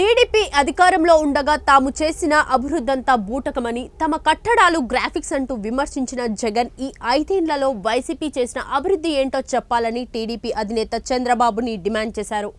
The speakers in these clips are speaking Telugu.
టీడీపీ అధికారంలో ఉండగా తాము చేసిన అభివృద్ధంతా బూటకమని తమ కట్టడాలు గ్రాఫిక్స్ అంటూ విమర్శించిన జగన్ ఈ ఐదేళ్ళలో వైసీపీ చేసిన అభివృద్ధి ఏంటో చెప్పాలని టీడీపీ అధినేత చంద్రబాబుని డిమాండ్ చేశారు.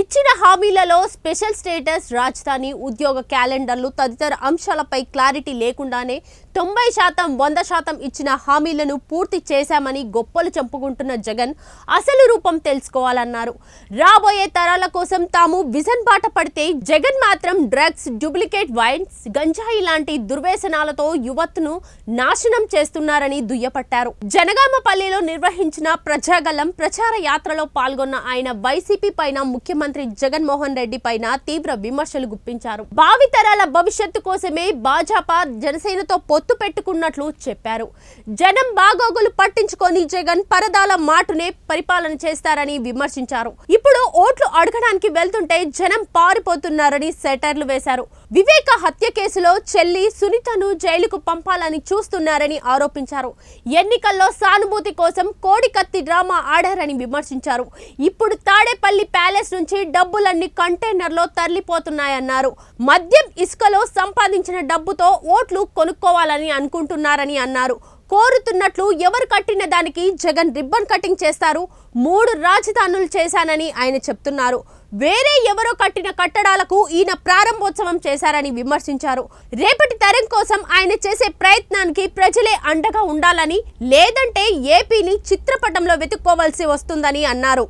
ఇచ్చిన హామీలలో స్పెషల్ స్టేటస్ రాజధాని ఉద్యోగ క్యాలెండర్లు తదితర అంశాలపై క్లారిటీ లేకుండానే తొంభై శాతం వంద శాతం ఇచ్చిన హామీలను పూర్తి చేశామని గొప్పలు చెప్పుకుంటున్న జగన్ అసలు రూపం తెలుసుకోవాలన్నారు. రాబోయే తరాల కోసం తాము విజన్ బాట పడితే జగన్ మాత్రం డ్రగ్స్ డూప్లికేట్ వైన్స్ గంజాయి లాంటి దుర్వ్యసనాలతో యువత్ను నాశనం చేస్తున్నారని దుయ్యపట్టారు. జనగామపల్లిలో నిర్వహించిన ప్రజాగలం ప్రచార యాత్రలో పాల్గొన్న ఆయన వైసీపీ పైన ముఖ్యమంత్రి జగన్మోహన్ రెడ్డి పైన తీవ్ర విమర్శలు గుప్పించారు. భావితరాల భవిష్యత్తు కోసమే భాజపా జనసేనతో పొత్తు పెట్టుకున్నట్లు చెప్పారు. జనం బాగోగులు పట్టించుకొని జగన్ పరదాల మాటునే పరిపాలన చేస్తారని విమర్శించారు. ఇప్పుడు ఓట్లు అడగడానికి వెళ్తుంటే జనం పారిపోతున్నారని సెటర్లు వేశారు. వివేక హత్య కేసులో చెల్లి సునీతను జైలుకు పంపాలని చూస్తున్నారని ఆరోపించారు. ఎన్నికల్లో సానుభూతి కోసం కోడికత్తి డ్రామా ఆడారని విమర్శించారు. ఇప్పుడు తాడేపల్లి ప్యాలెస్ నుంచి డబ్బులన్నీ కంటైనర్లో తరలిపోతున్నాయన్నారు. మద్యం ఇసుకలో సంపాదించిన డబ్బుతో ఓట్లు కొనుక్కోవాలని అనుకుంటున్నారని అన్నారు. కోరుతున్నట్లు ఎవరు కట్టిన దానికి జగన్ రిబ్బన్ కటింగ్ చేస్తారు మూడు రాజధానులు చేశానని ఆయన చెప్తున్నారు. వేరే ఎవరో కట్టిన కట్టడాలకు ఈయన ప్రారంభోత్సవం చేశారని విమర్శించారు. రేపటి తరం కోసం ఆయన చేసే ప్రయత్నానికి ప్రజలే అండగా ఉండాలని లేదంటే ఏపీని చిత్రపటంలో వెతుక్కోవాల్సి వస్తుందని అన్నారు.